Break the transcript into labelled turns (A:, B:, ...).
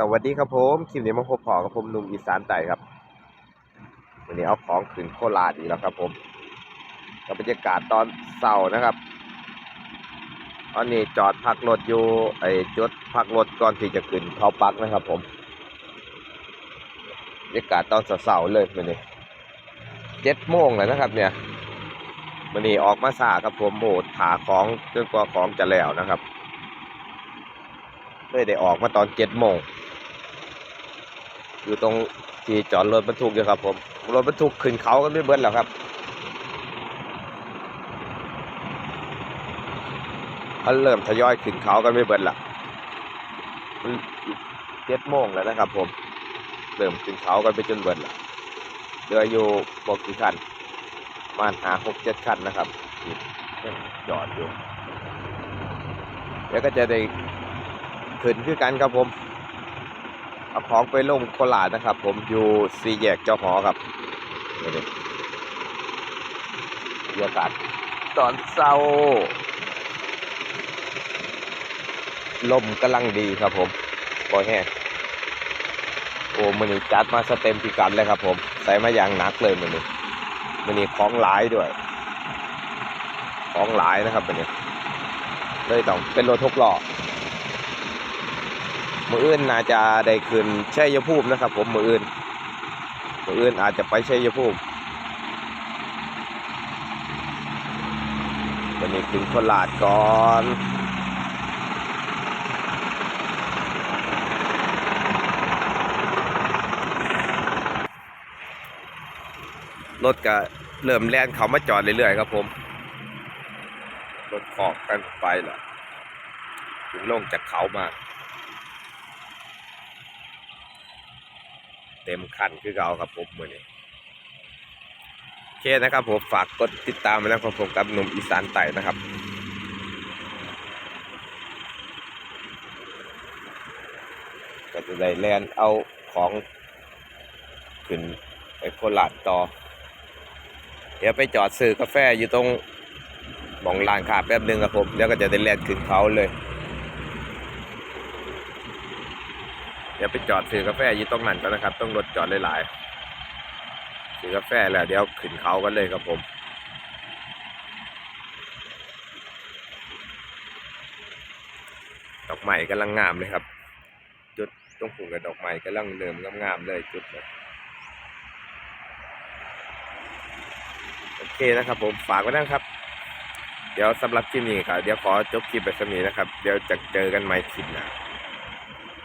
A: สวัสดีครับผมคลิปนี้มาพบพอกับผมหนุ่มอีสานใต้ครับวันนี้เอาของขึ้นโคราชอีกแล้วครับผมกับบรรยากาศตอนเช้านะครับตอนนี้จอดพักรถอยู่ไอ้จุดพักรถก่อนที่จะขึ้นเขาปักนะครับ ผมบรรยากาศตอนเช้าๆเลยวันนี้เจ็ดโมงแล้วนะครับ เนี่ยวันนี้ออกมาสาครับผมโบดถาของจนกว่าของจะแล้วนะครับเลยได้ออกมาตอนเจ็ดโมง อยู่ตรงที่จอดรถบรรทุกอยู่ครับผม รถบรรทุกขึ้นเขากันไม่เบิ้ลแล้วครับเขาเริ่มทยอยขึ้นเขากันไม่เบิ้ลละเจ็ดโมงแล้วนะครับ ผม เริ่มขึ้นเขากันไปจนเบิ้ลละเหลืออยู่บอกกี่คันมาหาหกเจ็ดคันนะครับจอดอยู่ เดี๋ยวก็จะได้ขึ้นคือกันครับผม เอาของไปลงโคราชนะครับ ผมอยู่สี่แยกเจ้าหอครับนี่เลยบรรยากาศตอนเช้าลมกำลังดีครับผมบอยแห้งโอ้มันนี้จัดมาสเต็มพิกัดเลยครับผม ใส่มาอย่างหนักเลยมันนี้มันนี้ของหลายด้วย ของหลายนะครับมันนี้เลยต้องเป็นรถทุกล้อ มืออื่นน่าจะได้ขึ้นชัยภูมินะครับ ผมมืออื่นมืออื่นอาจจะไปชัยภูมิวันนี้ขึ้นโคราชก่อนรถก็เริ่มแล่นเขามาจอดเรื่อยๆครับผม รถขอบกันไปล่ะถึงลงจากเขามา เต็มคันคือเก่าครับผมมือนี้โอเคนะครับผมฝากกดติดตามไปแล้วครับผมกับหนุ่มอีสานไต่นะครับก็จะได้แลนเอาของขึ้นไปโคราชต่อ เดี๋ยวไปจอดซื้อกาแฟอยู่ตรงหมองลานขาแป๊บนึงครับผม แล้วก็จะได้แลนขึ้นเขาเลย เดี๋ยวไปจอดซื้อกาแฟอยู่ตรงนั้นก่อนนะครับ ต้องรถจอดหลายๆซื้อกาแฟแล้วเดี๋ยวขึ้นเขากันเลยครับผมดอกไม้กำลังงามเลยครับ จุดตรงผูกกับดอกไม้กำลังเริ่มงามๆเลยจุดเลยโอเคนะครับผมฝากไว้นะครับ เดี๋ยวสำหรับคลิปนี้ครับเดี๋ยวขอจบคลิปแบบนี้นะครับ เดี๋ยวจะเจอกันใหม่คลิปหน้า